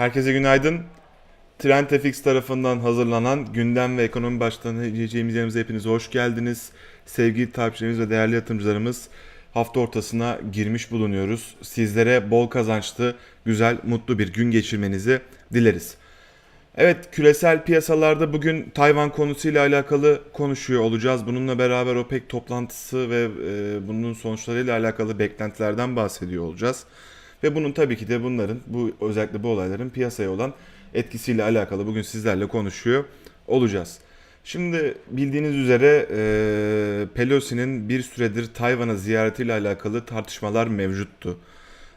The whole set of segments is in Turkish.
Herkese günaydın. TrendFX tarafından hazırlanan gündem ve ekonomi başlığını inceleyeceğimiz yerimize hepiniz hoş geldiniz. Sevgili takipçilerimiz ve değerli yatırımcılarımız hafta ortasına girmiş bulunuyoruz. Sizlere bol kazançlı, güzel, mutlu bir gün geçirmenizi dileriz. Evet, küresel piyasalarda bugün Tayvan konusuyla alakalı konuşuyor olacağız. Bununla beraber OPEC toplantısı ve e, bunun sonuçlarıyla alakalı beklentilerden bahsediyor olacağız. Ve bunun tabii ki de bunların, bu özellikle bu olayların piyasaya olan etkisiyle alakalı bugün sizlerle konuşuyor olacağız. Şimdi bildiğiniz üzere e, Pelosi'nin bir süredir Tayvan'a ziyaretiyle alakalı tartışmalar mevcuttu.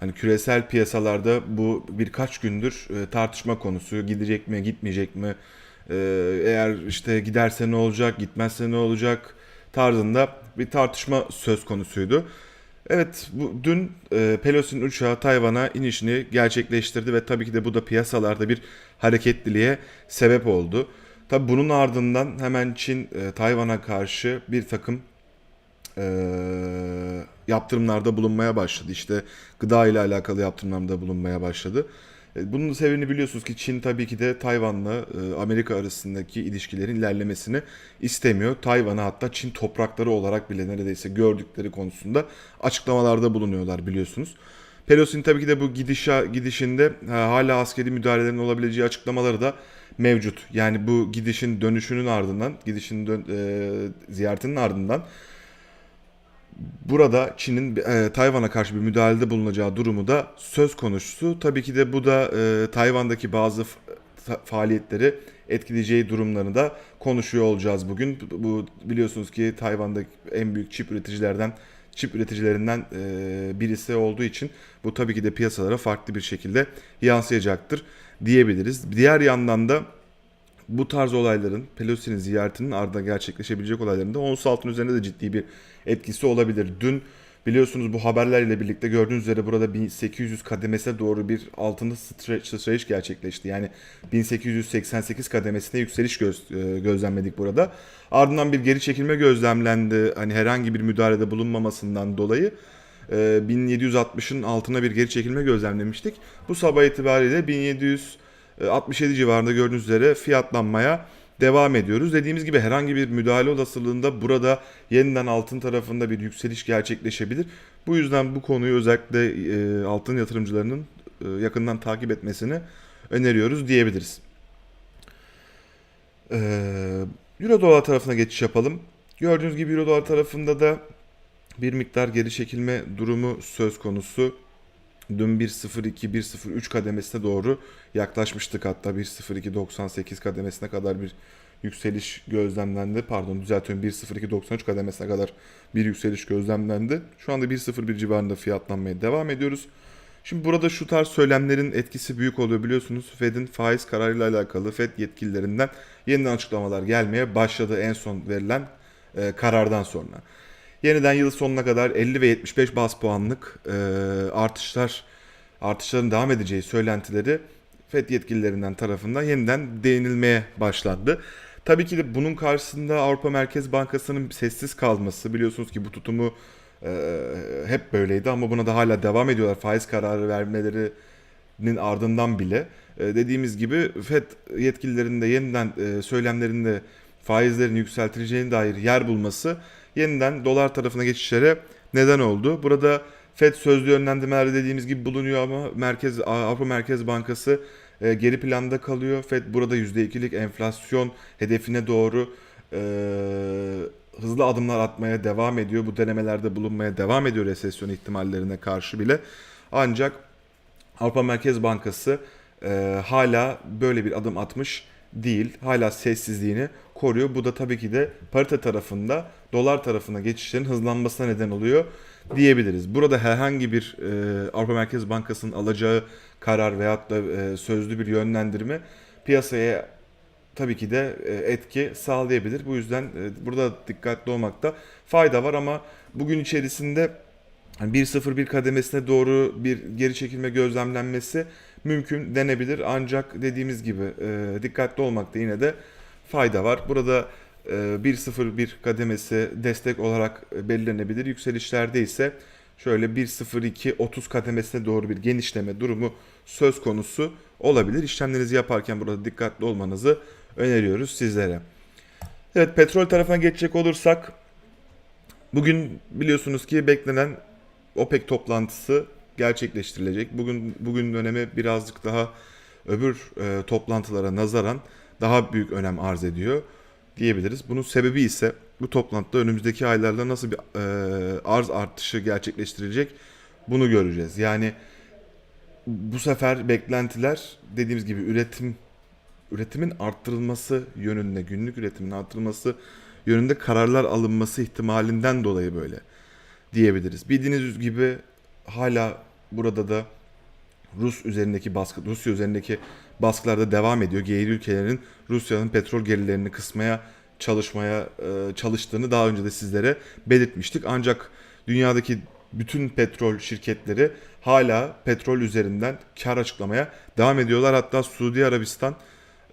Hani küresel piyasalarda bu birkaç gündür e, tartışma konusu. Gidecek mi, gitmeyecek mi? E, eğer işte giderse ne olacak, gitmezse ne olacak tarzında bir tartışma söz konusuydu. Evet, bu dün e, Pelosi'nin uçağı Tayvan'a inişini gerçekleştirdi ve tabii ki de bu da piyasalarda bir hareketliliğe sebep oldu. Tabii bunun ardından hemen Çin e, Tayvan'a karşı bir takım e, yaptırımlarda bulunmaya başladı. İşte gıda ile alakalı yaptırımlarda bulunmaya başladı. E, Bunun sebebini biliyorsunuz ki Çin tabii ki de Tayvan'la e, Amerika arasındaki ilişkilerin ilerlemesini istemiyor. Tayvan'ı hatta Çin toprakları olarak bile neredeyse gördükleri konusunda açıklamalarda bulunuyorlar biliyorsunuz. Pelosi'nin tabii ki de bu gidişa, gidişinde ha, hala askeri müdahalelerin olabileceği açıklamaları da mevcut. Yani bu gidişin dönüşünün ardından, gidişin dön, e, ziyaretinin ardından burada Çin'in e, Tayvan'a karşı bir müdahalede bulunacağı durumu da söz konusu. Tabii ki de bu da e, Tayvan'daki bazı faaliyetleri etkileyeceği durumlarını da konuşuyor olacağız bugün. Bu biliyorsunuz ki Tayvan'daki en büyük çip üreticilerden çip üreticilerinden e, birisi olduğu için bu tabii ki de piyasalara farklı bir şekilde yansıyacaktır diyebiliriz. Diğer yandan da bu tarz olayların Pelosi'nin ziyaretinin ardından gerçekleşebilecek olayların da ons altın üzerinde de ciddi bir etkisi olabilir. Dün biliyorsunuz bu haberlerle birlikte gördüğünüz üzere burada 1800 kademesine doğru bir altında sıçrayış gerçekleşti. Yani 1888 kademesine yükseliş göz, e, gözlemledik burada. Ardından bir geri çekilme gözlemlendi. Hani herhangi bir müdahalede bulunmamasından dolayı e, 1760'ın altına bir geri çekilme gözlemlemiştik. Bu sabah itibariyle 1767 civarında gördüğünüz üzere fiyatlanmaya devam ediyoruz. Dediğimiz gibi herhangi bir müdahale olasılığında burada yeniden altın tarafında bir yükseliş gerçekleşebilir. Bu yüzden bu konuyu özellikle e, altın yatırımcılarının e, yakından takip etmesini öneriyoruz diyebiliriz. Euro dolar tarafına geçiş yapalım. Gördüğünüz gibi Euro dolar tarafında da bir miktar geri çekilme durumu söz konusu. Dün 1.02 1.03 kademesine doğru yaklaşmıştık hatta 1.02.98 kademesine kadar bir yükseliş gözlemlendi. Pardon düzeltiyorum 1.02.93 kademesine kadar bir yükseliş gözlemlendi. Şu anda 1.01 civarında fiyatlanmaya devam ediyoruz. Şimdi burada şu tarz söylemlerin etkisi büyük oluyor biliyorsunuz. Fed'in faiz kararıyla alakalı Fed yetkililerinden yeniden açıklamalar gelmeye başladı en son verilen e, karardan sonra. Yeniden yıl sonuna kadar 50 ve 75 bas puanlık e, artışlar artışların devam edeceği söylentileri FED yetkililerinden tarafından yeniden değinilmeye başlandı. Tabii ki de bunun karşısında Avrupa Merkez Bankası'nın sessiz kalması biliyorsunuz ki bu tutumu e, hep böyleydi ama buna da hala devam ediyorlar faiz kararı vermelerinin ardından bile. E, dediğimiz gibi FED yetkililerinin de yeniden e, söylemlerinde faizlerin yükseltileceğine dair yer bulması yeniden dolar tarafına geçişlere neden oldu. Burada FED sözlü yönlendirmelerde dediğimiz gibi bulunuyor ama Merkez Avrupa Merkez Bankası e, geri planda kalıyor. FED burada %2'lik enflasyon hedefine doğru e, hızlı adımlar atmaya devam ediyor. Bu denemelerde bulunmaya devam ediyor resesyon ihtimallerine karşı bile. Ancak Avrupa Merkez Bankası e, hala böyle bir adım atmış değil. Hala sessizliğini koruyor. Bu da tabii ki de parite tarafında dolar tarafına geçişlerin hızlanmasına neden oluyor diyebiliriz. Burada herhangi bir e, Avrupa Merkez Bankası'nın alacağı karar veyahut da e, sözlü bir yönlendirme piyasaya tabii ki de e, etki sağlayabilir. Bu yüzden e, burada dikkatli olmakta fayda var ama bugün içerisinde 1.01 kademesine doğru bir geri çekilme gözlemlenmesi mümkün denebilir. Ancak dediğimiz gibi e, dikkatli olmakta yine de fayda var. Burada 1.01 kademesi destek olarak belirlenebilir. Yükselişlerde ise şöyle 1.02 30 kademesine doğru bir genişleme durumu söz konusu olabilir. İşlemlerinizi yaparken burada dikkatli olmanızı öneriyoruz sizlere. Evet petrol tarafına geçecek olursak bugün biliyorsunuz ki beklenen OPEC toplantısı gerçekleştirilecek. Bugün bugün dönemi birazcık daha öbür e, toplantılara nazaran daha büyük önem arz ediyor diyebiliriz. Bunun sebebi ise bu toplantıda önümüzdeki aylarda nasıl bir e, arz artışı gerçekleştirecek bunu göreceğiz. Yani bu sefer beklentiler dediğimiz gibi üretim üretimin arttırılması yönünde, günlük üretimin arttırılması yönünde kararlar alınması ihtimalinden dolayı böyle diyebiliriz. Bildiğiniz gibi hala burada da Rus üzerindeki baskı, Rusya üzerindeki baskılar da devam ediyor. G7 ülkelerin Rusya'nın petrol gelirlerini kısmaya çalışmaya e, çalıştığını daha önce de sizlere belirtmiştik. Ancak dünyadaki bütün petrol şirketleri hala petrol üzerinden kar açıklamaya devam ediyorlar. Hatta Suudi Arabistan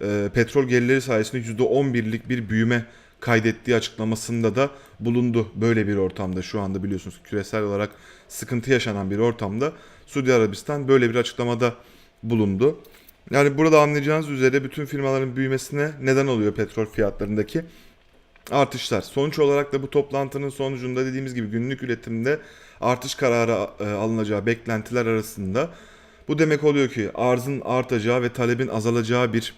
e, petrol gelirleri sayesinde %11'lik bir büyüme kaydettiği açıklamasında da bulundu. Böyle bir ortamda şu anda biliyorsunuz küresel olarak sıkıntı yaşanan bir ortamda Suudi Arabistan böyle bir açıklamada bulundu. Yani burada anlayacağınız üzere bütün firmaların büyümesine neden oluyor petrol fiyatlarındaki artışlar. Sonuç olarak da bu toplantının sonucunda dediğimiz gibi günlük üretimde artış kararı e, alınacağı beklentiler arasında bu demek oluyor ki arzın artacağı ve talebin azalacağı bir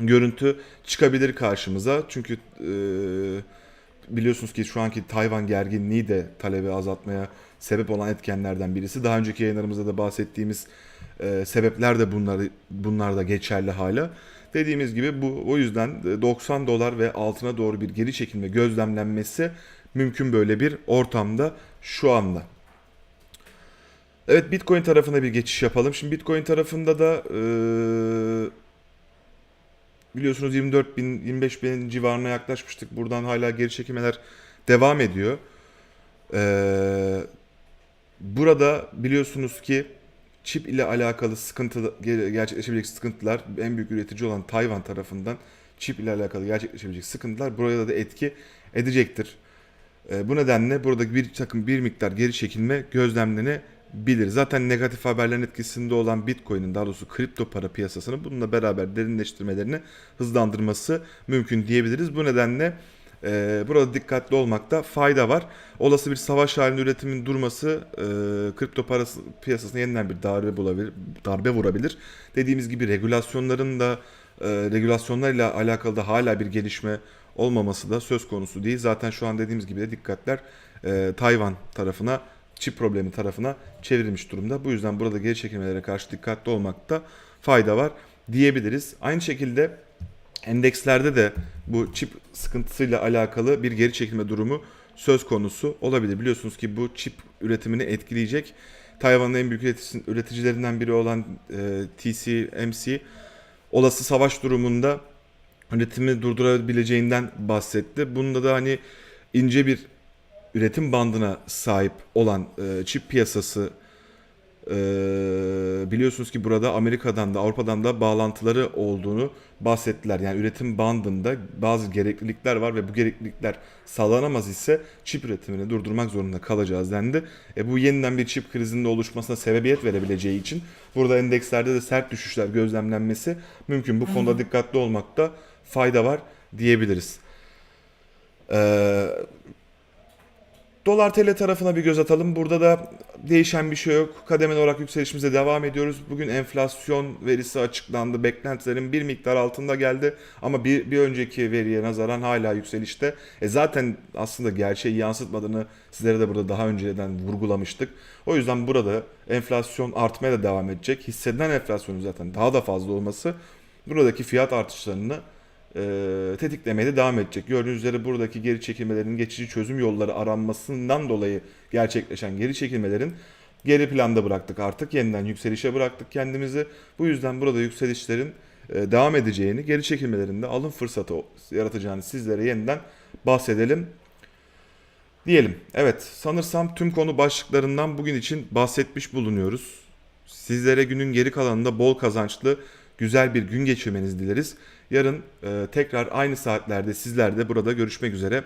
görüntü çıkabilir karşımıza. Çünkü e, biliyorsunuz ki şu anki Tayvan gerginliği de talebi azaltmaya sebep olan etkenlerden birisi. Daha önceki yayınlarımızda da bahsettiğimiz e, sebepler de bunlar, bunlar da geçerli hala. Dediğimiz gibi bu o yüzden 90 dolar ve altına doğru bir geri çekilme gözlemlenmesi mümkün böyle bir ortamda şu anda. Evet Bitcoin tarafına bir geçiş yapalım. Şimdi Bitcoin tarafında da e, biliyorsunuz 24 bin 25 bin civarına yaklaşmıştık. Buradan hala geri çekilmeler devam ediyor. E, burada biliyorsunuz ki çip ile alakalı sıkıntı gerçekleşebilecek sıkıntılar en büyük üretici olan Tayvan tarafından çip ile alakalı gerçekleşebilecek sıkıntılar buraya da etki edecektir. E, bu nedenle buradaki bir takım bir miktar geri çekilme gözlemlenebilir. Zaten negatif haberlerin etkisinde olan Bitcoin'in daha doğrusu kripto para piyasasını bununla beraber derinleştirmelerini hızlandırması mümkün diyebiliriz. Bu nedenle e, burada dikkatli olmakta fayda var. Olası bir savaş halinde üretimin durması e, kripto parası piyasasına yeniden bir darbe bulabilir, darbe vurabilir. Dediğimiz gibi regülasyonların da e, regülasyonlarla alakalı da hala bir gelişme olmaması da söz konusu değil. Zaten şu an dediğimiz gibi de dikkatler e, Tayvan tarafına, çip problemi tarafına çevrilmiş durumda. Bu yüzden burada geri çekilmelere karşı dikkatli olmakta fayda var diyebiliriz. Aynı şekilde endekslerde de bu çip sıkıntısıyla alakalı bir geri çekilme durumu söz konusu olabilir. Biliyorsunuz ki bu çip üretimini etkileyecek. Tayvan'ın en büyük üreticilerinden biri olan e, TSMC olası savaş durumunda üretimi durdurabileceğinden bahsetti. Bunda da hani ince bir üretim bandına sahip olan e, çip piyasası e, biliyorsunuz ki burada Amerika'dan da Avrupa'dan da bağlantıları olduğunu bahsettiler. Yani üretim bandında bazı gereklilikler var ve bu gereklilikler sağlanamaz ise çip üretimini durdurmak zorunda kalacağız dendi. E, bu yeniden bir çip krizinin oluşmasına sebebiyet verebileceği için burada endekslerde de sert düşüşler gözlemlenmesi mümkün. Bu konuda dikkatli olmakta fayda var diyebiliriz. Ee, Dolar TL tarafına bir göz atalım. Burada da değişen bir şey yok. Kademeli olarak yükselişimize devam ediyoruz. Bugün enflasyon verisi açıklandı. Beklentilerin bir miktar altında geldi. Ama bir, bir önceki veriye nazaran hala yükselişte. E zaten aslında gerçeği yansıtmadığını sizlere de burada daha önceden vurgulamıştık. O yüzden burada enflasyon artmaya da devam edecek. Hissedilen enflasyonun zaten daha da fazla olması buradaki fiyat artışlarını e, tetiklemeye de devam edecek. Gördüğünüz üzere buradaki geri çekilmelerin geçici çözüm yolları aranmasından dolayı gerçekleşen geri çekilmelerin geri planda bıraktık artık. Yeniden yükselişe bıraktık kendimizi. Bu yüzden burada yükselişlerin e, devam edeceğini, geri çekilmelerinde alım fırsatı yaratacağını sizlere yeniden bahsedelim. Diyelim. Evet, sanırsam tüm konu başlıklarından bugün için bahsetmiş bulunuyoruz. Sizlere günün geri kalanında bol kazançlı, güzel bir gün geçirmenizi dileriz. Yarın e, tekrar aynı saatlerde sizler de burada görüşmek üzere.